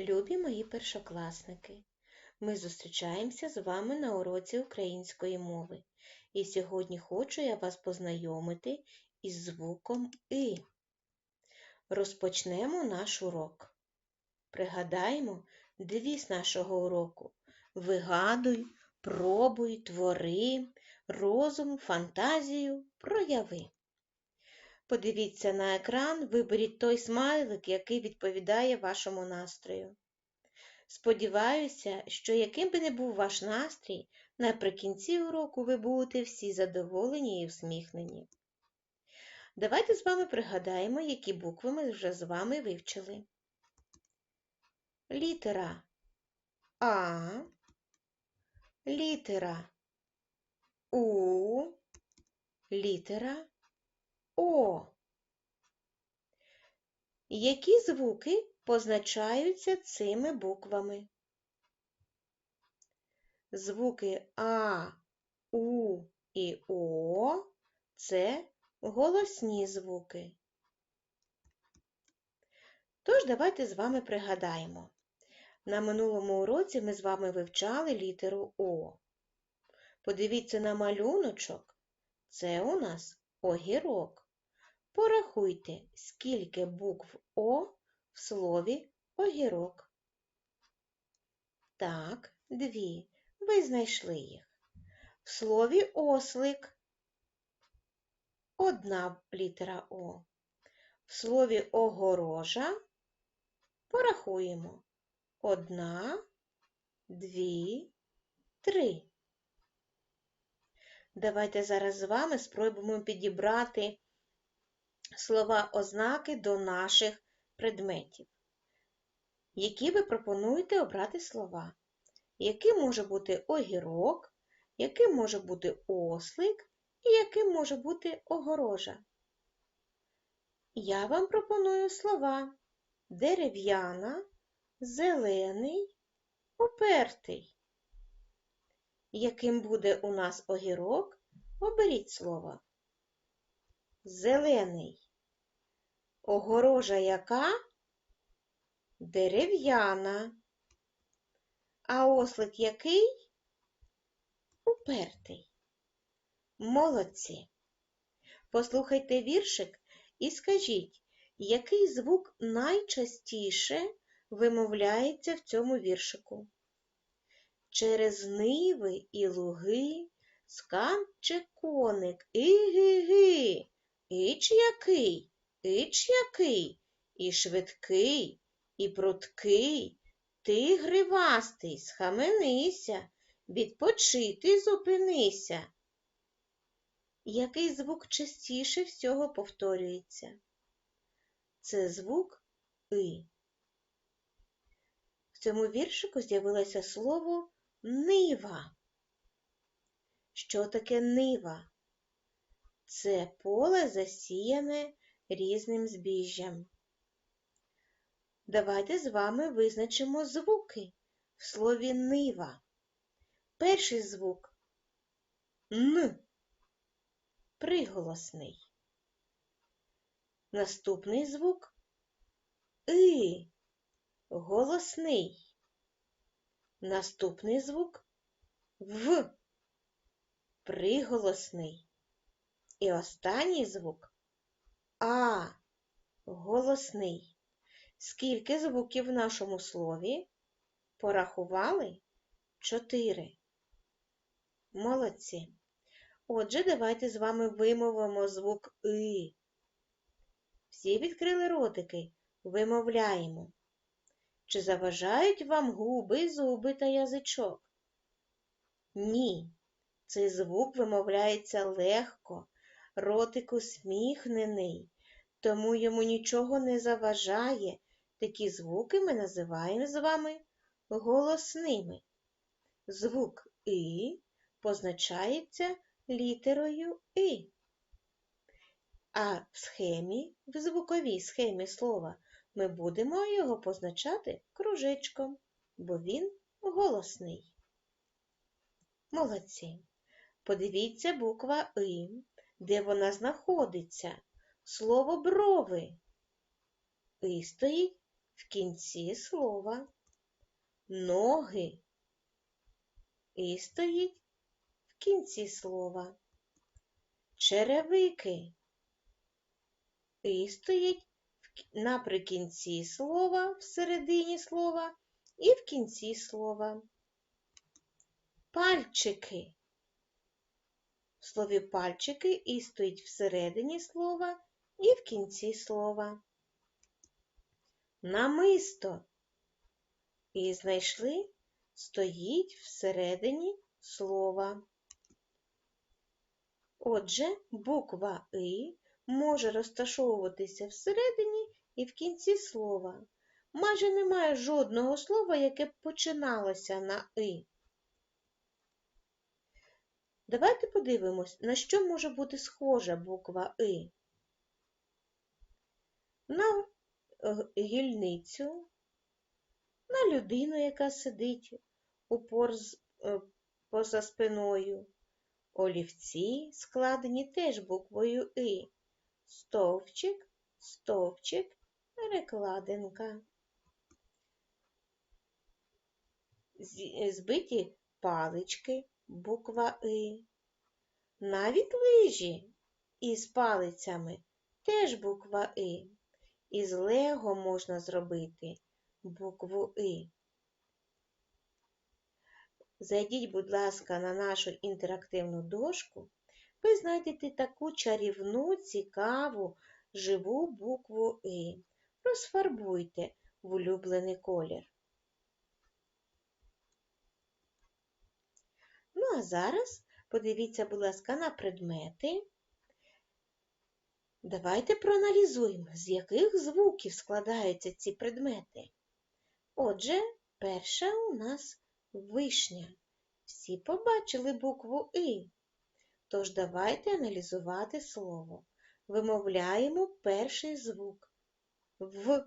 Любі мої першокласники, ми зустрічаємося з вами на уроці української мови. І сьогодні хочу я вас познайомити із звуком И. Розпочнемо наш урок. Пригадаємо девіз нашого уроку. Вигадуй, пробуй, твори, розум, фантазію прояви. Подивіться на екран, виберіть той смайлик, який відповідає вашому настрою. Сподіваюся, що яким би не був ваш настрій, наприкінці уроку ви будете всі задоволені і усміхнені. Давайте з вами пригадаємо, які букви ми вже з вами вивчили. Літера А, літера У, літера О. Які звуки позначаються цими буквами? Звуки А, У і О це голосні звуки. Тож давайте з вами пригадаємо. На минулому уроці ми з вами вивчали літеру О. Подивіться на малюночок. Це у нас огірок. Порахуйте, скільки букв О в слові огірок. Так, дві. Ви знайшли їх. В слові ослик одна літера О. В слові огорожа порахуємо одна, дві, три. Давайте зараз з вами спробуємо підібрати слова ознаки до наших предметів. Які ви пропонуєте обрати слова? Яким може бути огірок, яким може бути ослик і яким може бути огорожа? Я вам пропоную слова дерев'яна, зелений, упертий. Яким буде у нас огірок? Оберіть слово. Зелений. Огорожа яка? Дерев'яна. А ослик який? Упертий. Молодці. Послухайте віршик і скажіть, який звук найчастіше вимовляється в цьому віршику? Через ниви і луги скаче коник іги-ги, іч який, іч який, і швидкий, і пруткий, ти гривастий, схаменися, відпочити зупинися. Який звук частіше всього повторюється? Це звук И. В цьому віршику з'явилося слово нива. Що таке нива? Це поле засіяне різним збіжжям. Давайте з вами визначимо звуки в слові нива. Перший звук Н. Приголосний. Наступний звук И. Голосний. Наступний звук В. Приголосний. І останній звук А. Голосний. Скільки звуків в нашому слові? Порахували? Чотири. Молодці. Отже, давайте з вами вимовимо звук И. Всі відкрили ротики, вимовляємо. Чи заважають вам губи, зуби та язичок? Ні. Цей звук вимовляється легко, ротик усміхнений, тому йому нічого не заважає. Такі звуки ми називаємо з вами голосними. Звук И позначається літерою И. А в схемі, в звуковій схемі слова, ми будемо його позначати кружечком, бо він голосний. Молодці. Подивіться буква И, де вона знаходиться. Слово брови. І стоїть в кінці слова. Ноги і стоїть в кінці слова. Черевики і наприкінці слова, всередині слова і в кінці слова. Пальчики. Слові пальчики і стоїть всередині слова і в кінці слова. Намисто. І знайшли стоїть всередині слова. Отже, буква И може розташовуватися всередині і в кінці слова. Майже немає жодного слова, яке починалося на И. Давайте подивимось, на що може бути схожа буква И. На е, гільницю, на людину, яка сидить упор е, поза спиною. Олівці складені теж буквою И. Стовпчик, стовпчик, перекладинка. Збиті палички, буква И. Навіть лижі із палицями теж буква И. Із лего можна зробити букву И. Зайдіть, будь ласка, на нашу інтерактивну дошку, ви знайдете таку чарівну, цікаву, живу букву И. Розфарбуйте в улюблений колір. А зараз подивіться, будь ласка, на предмети. Давайте проаналізуємо, з яких звуків складаються ці предмети. Отже, перша у нас вишня. Всі побачили букву И. Тож давайте аналізувати слово. Вимовляємо перший звук В.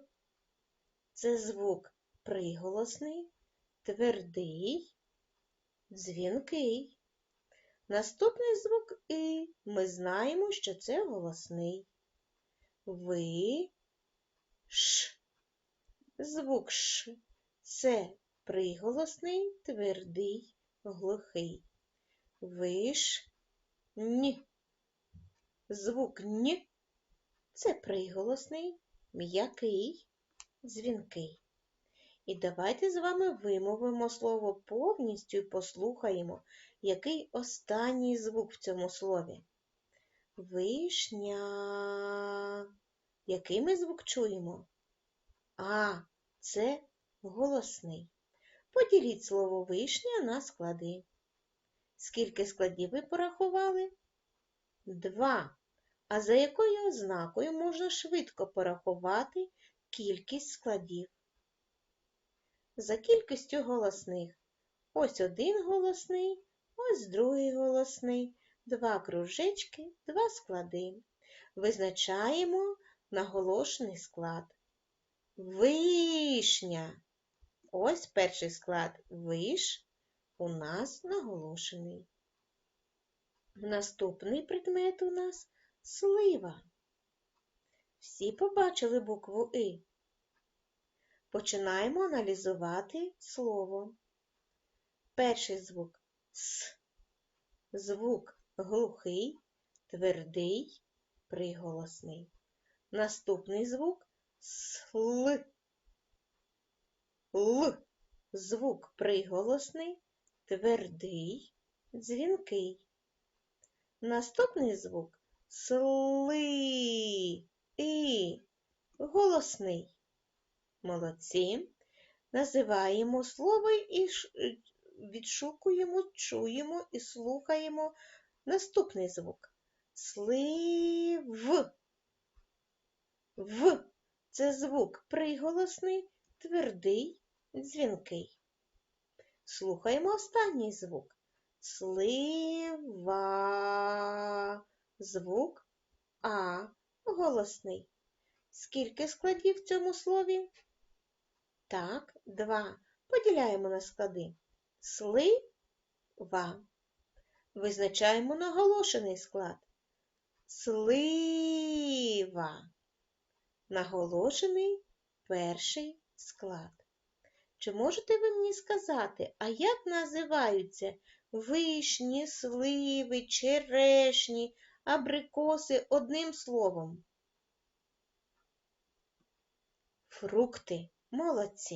Це звук приголосний, твердий, дзвінкий. Наступний звук И. Ми знаємо, що це голосний. Ви, Ш. Звук Ш. Це приголосний, твердий, глухий. Виш, Н. Звук Н. Це приголосний, м'який, дзвінкий. І давайте з вами вимовимо слово повністю і послухаємо, який останній звук в цьому слові. Вишня. Який ми звук чуємо? А, це голосний. Поділіть слово вишня на склади. Скільки складів ви порахували? Два. А за якою ознакою можна швидко порахувати кількість складів? За кількістю голосних. Ось один голосний, ось другий голосний, два кружечки, два склади. Визначаємо наголошений склад. Вишня. Ось перший склад виш у нас наголошений. Наступний предмет у нас слива. Всі побачили букву И. Починаємо аналізувати слово. Перший звук С. Звук глухий, твердий, приголосний. Наступний звук сл. Л. Звук приголосний, твердий, дзвінкий. Наступний звук сли. І. Голосний. Молодці. Називаємо слово і відшукуємо, чуємо і слухаємо наступний звук. Слив. В. Це звук приголосний, твердий, дзвінкий. Слухаємо останній звук. Слива. Звук А голосний. Скільки складів в цьому слові? Так, два. Поділяємо на склади. Слива. Визначаємо наголошений склад. Слива. Наголошений перший склад. Чи можете ви мені сказати, а як називаються вишні, сливи, черешні, абрикоси одним словом? Фрукти. Молодці.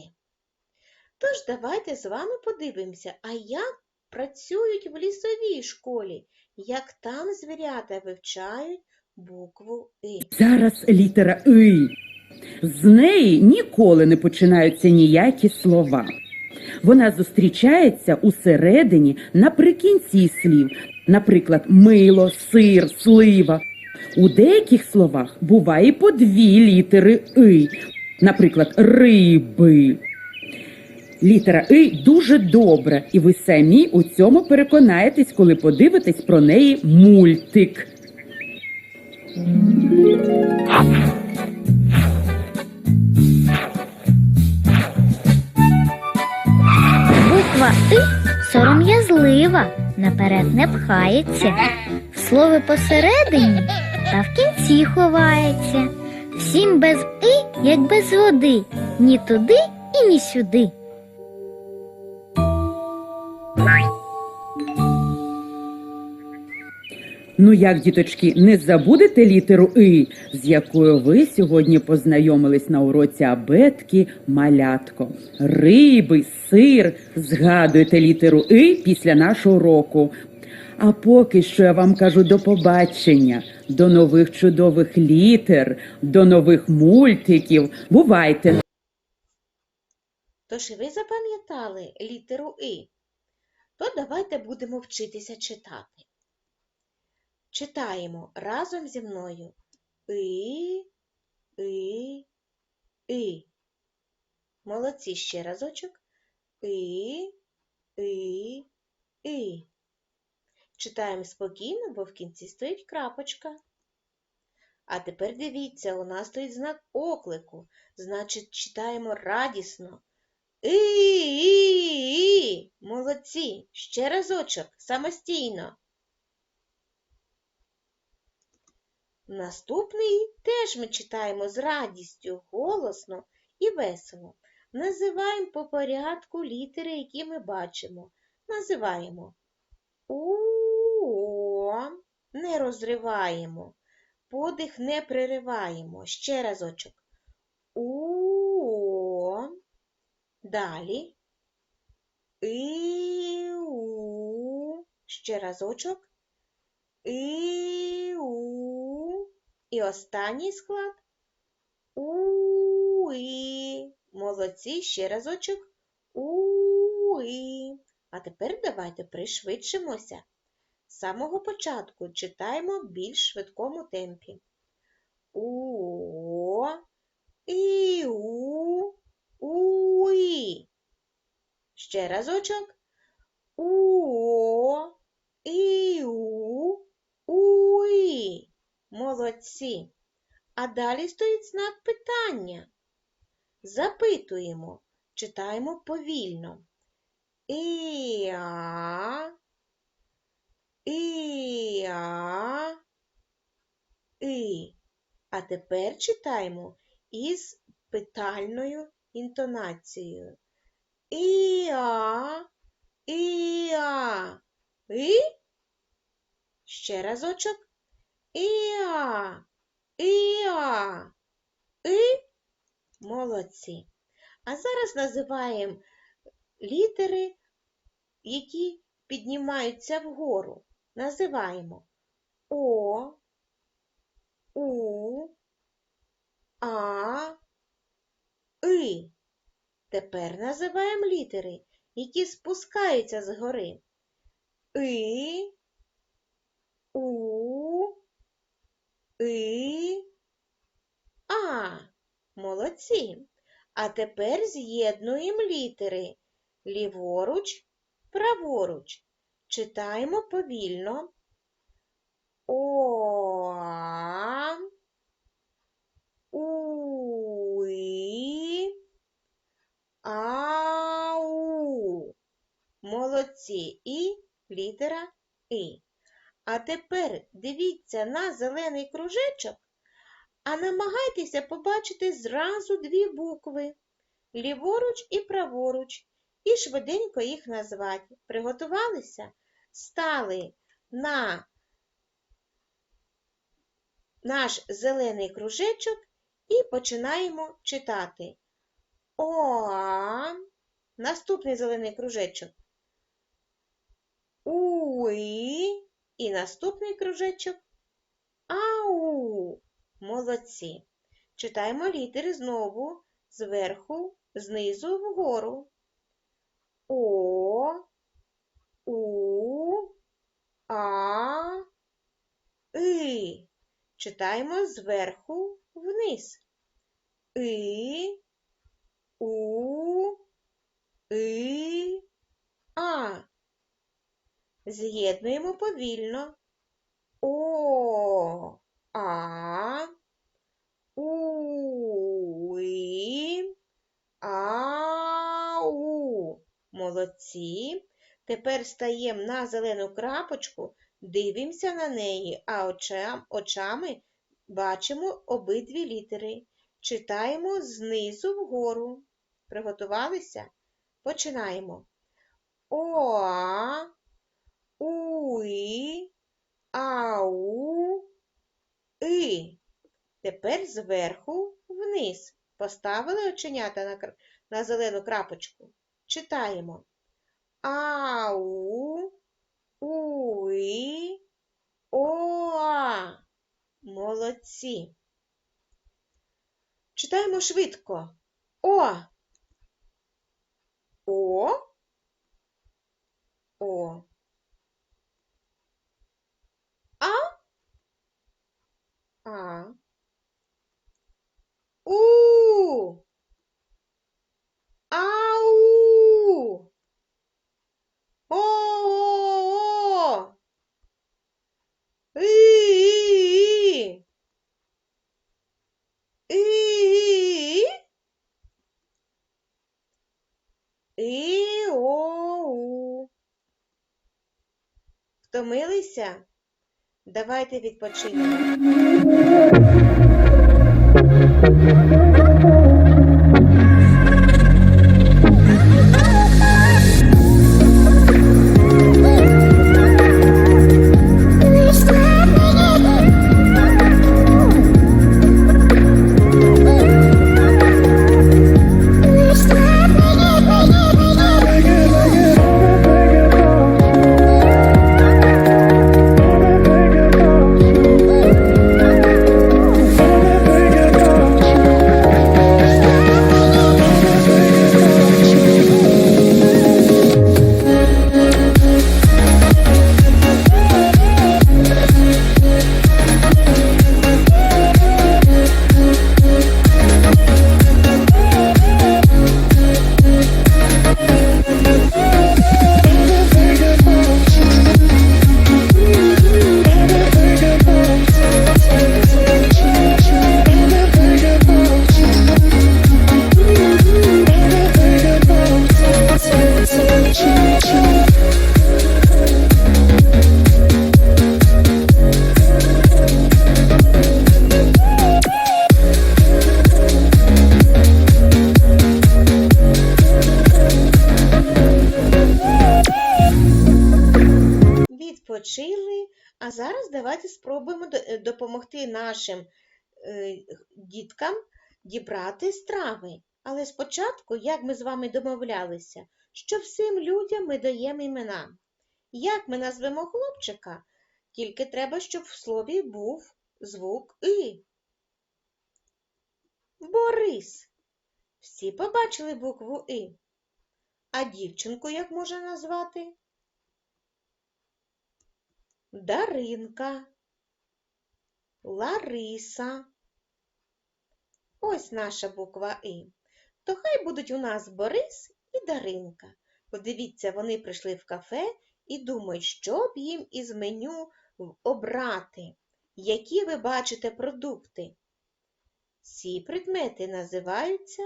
Тож давайте з вами подивимося, а як працюють в лісовій школі, як там звірята вивчають букву И. Зараз літера И. З неї ніколи не починаються ніякі слова. Вона зустрічається усередині наприкінці слів, наприклад, мило, сир, слива. У деяких словах буває по дві літери И, наприклад, риби. Літера И дуже добра, і ви самі у цьому переконаєтесь, коли подивитесь про неї мультик. Буква И сором'язлива, наперед не пхається. Слово посередині та в кінці ховається. Всім без И, як без води, ні туди і ні сюди. Ну як, діточки, не забудете літеру И, з якою ви сьогодні познайомились на уроці абетки малятко. Риби, сир. Згадуйте літеру И після нашого уроку. А поки що я вам кажу до побачення, до нових чудових літер, до нових мультиків. Бувайте! Тож і ви запам'ятали літеру И? То давайте будемо вчитися читати. Читаємо разом зі мною И, И, И. Молодці ще разочок. И, И, И. Читаємо спокійно, бо в кінці стоїть крапочка. А тепер дивіться, у нас стоїть знак оклику. Значить, читаємо радісно. І, і, і. Молодці. Ще разочок, самостійно. Наступний теж ми читаємо з радістю, голосно і весело. Називаємо по порядку літери, які ми бачимо. Називаємо У, не розриваємо, подих не перериваємо. Ще разочок. У, далі. І-у, ще разочок. І-у. І останній склад. У-і. Молодці, ще разочок. У-і. А тепер давайте пришвидшимося. З самого початку читаємо в більш швидкому темпі. У, і-у, у-і. Ще разочок. У, і-у, у-і. Молодці. А далі стоїть знак питання. Запитуємо, читаємо повільно. І-а, і-а, і. А тепер читаємо із питальною інтонацією. І-а, і-а, і. Ще разочок. Іа, іа, і. Молодці. А зараз називаємо літери, які піднімаються вгору. Називаємо О, У, А, И. Тепер називаємо літери, які спускаються згори. И, У, И, А. Молодці. А тепер з'єднуємо літери ліворуч, праворуч. Читаємо повільно. О, А, У, І, Ау. Молодці. І літера І. А тепер дивіться на зелений кружечок, а намагайтеся побачити зразу дві букви ліворуч і праворуч, і швиденько їх назвати. Приготувалися? Стали на наш зелений кружечок і починаємо читати. Оа. Наступний зелений кружечок. Уї. І наступний кружечок. Ау. Молодці. Читаємо літери знову зверху, знизу вгору. О, У, А, И. Читаємо зверху вниз. И, У, И, А. З'єднуємо повільно. О, А, У, І, Ау. Молодці. Тепер стаємо на зелену крапочку, дивимося на неї, а очам, очами бачимо обидві літери. Читаємо знизу вгору. Приготувалися? Починаємо. Оа, уї, ау, и. Тепер зверху вниз. Поставили оченята на, на зелену крапочку. Читаємо. Ау, уї, оа. Молодці. Читаємо швидко. О. О. А. А. У. Ау. О. І. І. І. О. Втомилися? Давайте відпочинемо. Зараз давайте спробуємо е, допомогти нашим е, діткам дібрати страви. Але спочатку, як ми з вами домовлялися, що всім людям ми даємо імена. Як ми назвемо хлопчика? Тільки треба, щоб в слові був звук И. Борис. Всі побачили букву И. А дівчинку як можна назвати? Даринка, Лариса. Ось наша буква І. То хай будуть у нас Борис і Даринка. Подивіться, вони прийшли в кафе і думають, що б їм із меню обрати. Які ви бачите продукти? Ці предмети називаються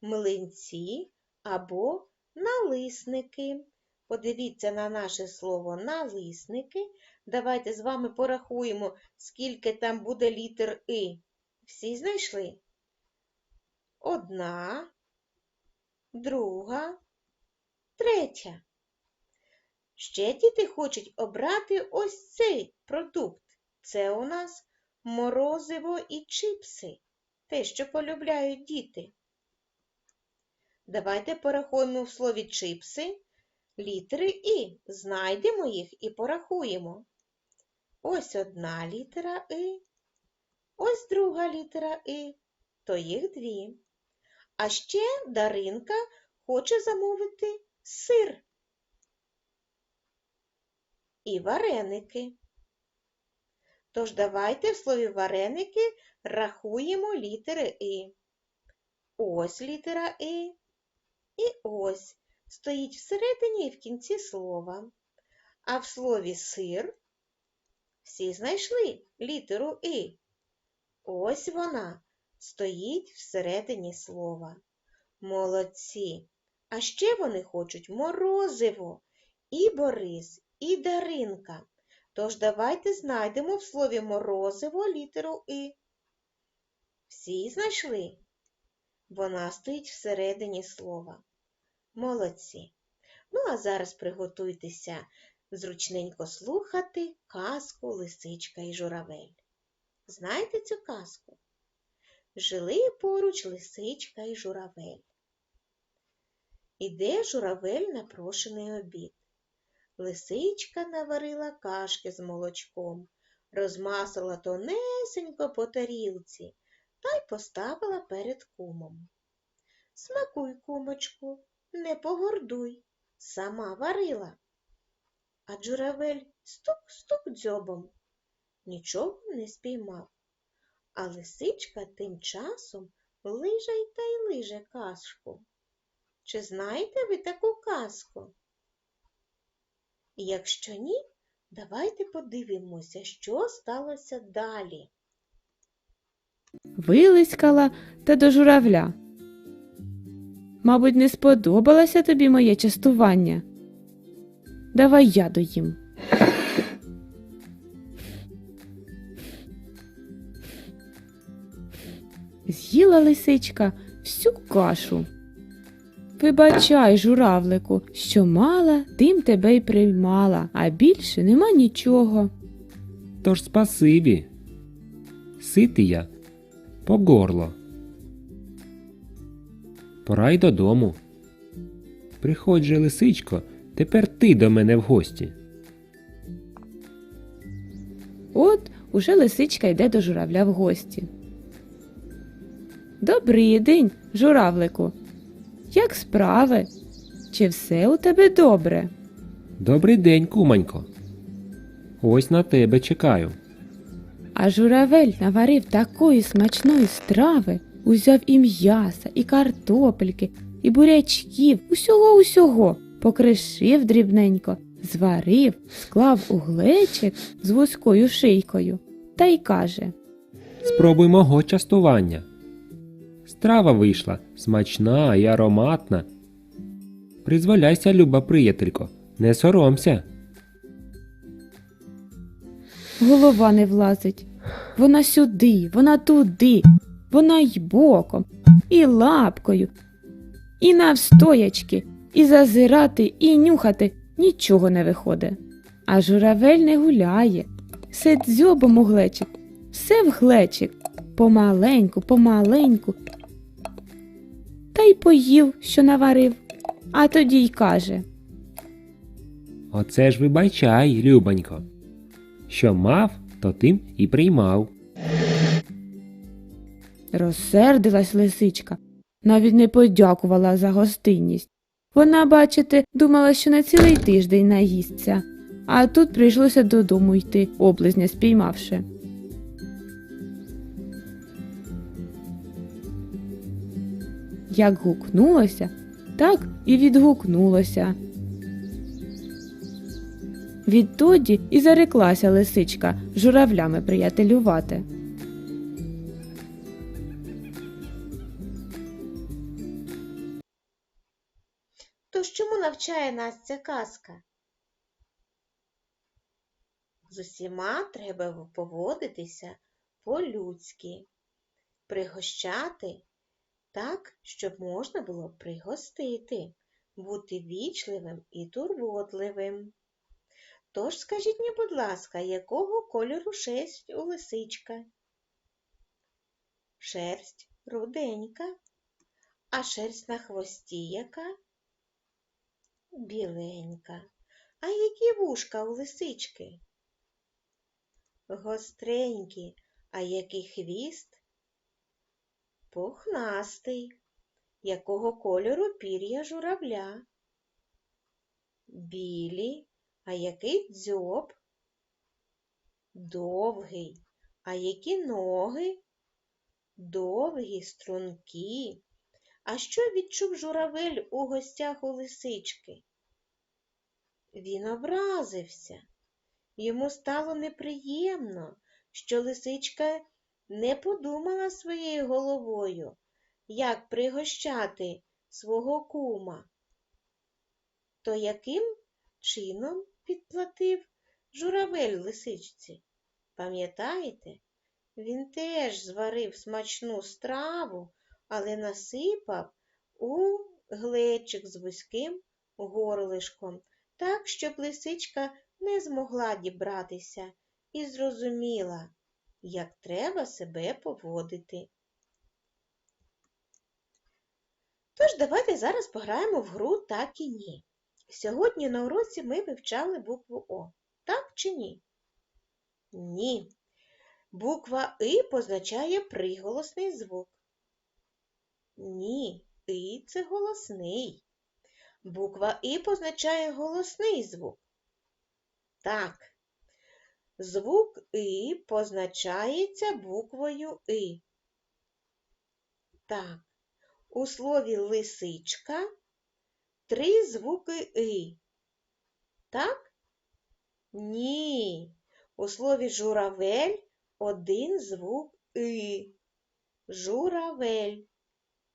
млинці або налисники. Подивіться на наше слово налисники. Давайте з вами порахуємо, скільки там буде літер И. Всі знайшли? Одна, друга, третя. Ще діти хочуть обрати ось цей продукт. Це у нас морозиво і чипси, те, що полюбляють діти. Давайте порахуємо в слові чипси літери І. Знайдемо їх і порахуємо. Ось одна літера И, ось друга літера И, то їх дві. А ще Даринка хоче замовити сир і вареники. Тож давайте в слові вареники рахуємо літери І. Ось літера І. І ось стоїть всередині і в кінці слова. А в слові сир всі знайшли літеру І. Ось вона стоїть всередині слова. Молодці. А ще вони хочуть морозиво. І Борис, і Даринка. Тож давайте знайдемо в слові морозиво літеру І. Всі знайшли? Вона стоїть всередині слова. Молодці. Ну, а зараз приготуйтеся зручненько слухати казку Лисичка і журавель. Знаєте цю казку? Жили поруч лисичка і журавель. Іде журавель на прошений обід. Лисичка наварила кашки з молочком, розмасила тонесенько по тарілці та й поставила перед кумом. Смакуй, кумочку, не погордуй, сама варила. А джуравель стук-стук дзьобом, нічого не спіймав. А лисичка тим часом лиже й та й лиже кашку. Чи знаєте ви таку казку? Якщо ні, давайте подивимося, що сталося далі. Вилискала та до журавля. Мабуть, не сподобалося тобі моє частування. Давай я доїм. З'їла лисичка всю кашу. Вибачай, журавлику, що мала, тим тебе й приймала, а більше нема нічого. Тож спасибі. Ситий я по горло. Пора й додому. Приходь же, лисичко, тепер ти до мене в гості. От уже лисичка йде до журавля в гості. Добрий день, журавлику. Як справи? Чи все у тебе добре? Добрий день, кумонько. Ось на тебе чекаю. А журавель наварив такої смачної страви, узяв і м'яса, і картопельки, і бурячків, усього усього, покришив дрібненько, зварив, склав у глечик з вузькою шийкою та й каже Спробуй мого частування. Страва вийшла смачна і ароматна. Призволяйся, люба приятелько, не соромся. Голова не влазить. Вона сюди, вона туди, вона й боком, і лапкою, і навстоячки, і зазирати, і нюхати нічого не виходить. А журавель не гуляє, все дзьобом у глечик, все в глечик, помаленьку, помаленьку. Та й поїв, що наварив, а тоді й каже. Оце ж вибачай, любонько. Що мав, то тим і приймав. Розсердилась лисичка, навіть не подякувала за гостинність. Вона, бачите, думала, що на цілий тиждень наїсться, а тут прийшлося додому йти, облизня спіймавши. Як гукнулося, так і відгукнулося. Відтоді і зареклася лисичка журавлями приятелювати. Тож чому навчає нас ця казка? З усіма треба поводитися по-людськи, пригощати так, щоб можна було пригостити, бути вічливим і турботливим. Тож скажіть мені, будь ласка, якого кольору шерсть у лисичка? Шерсть руденька, а шерсть на хвості яка? Біленька. А які вушка у лисички? Гостренькі, а який хвіст? Пухнастий. Якого кольору пір'я журавля? Білі, а який дзьоб? Довгий, а які ноги? Довгі, стрункі. А що відчув журавель у гостях у лисички? Він образився. Йому стало неприємно, що лисичка не подумала своєю головою, як пригощати свого кума. То яким чином підплатив журавель лисичці? Пам'ятаєте? Він теж зварив смачну страву, але насипав у глечик з вузьким горлишком, так, щоб лисичка не змогла дібратися і зрозуміла, як треба себе поводити. Тож давайте зараз пограємо в гру так і ні. Сьогодні на уроці ми вивчали букву О. Так чи ні? Ні. Буква И позначає приголосний звук. Ні, И це голосний. Буква І позначає голосний звук. Так. Звук И позначається буквою И. Так. У слові лисичка три звуки И. Так? Ні. У слові журавель один звук И. Журавель.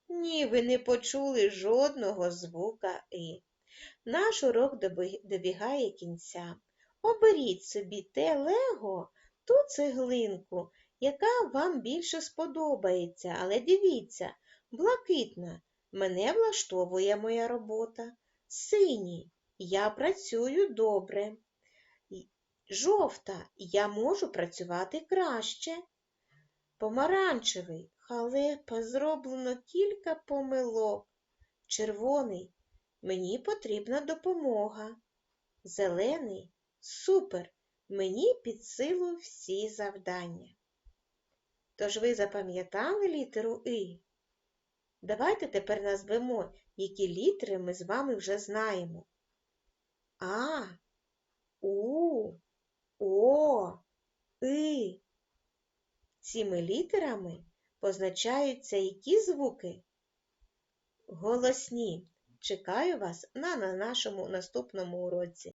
Ні, ви не почули жодного звука И. Наш урок добігає кінця. Оберіть собі те лего, ту цеглинку, яка вам більше сподобається, але дивіться, блакитна, мене влаштовує моя робота. Синій, я працюю добре. Жовта, я можу працювати краще. Помаранчевий, халепа, зроблено кілька помилок. Червоний, мені потрібна допомога. Зелений, супер, мені під силу всі завдання. Тож ви запам'ятали літеру И? Давайте тепер назвемо, які літери ми з вами вже знаємо. А, У, О, И. Цими літерами позначаються які звуки? Голосні. Чекаю вас на, на нашому наступному уроці.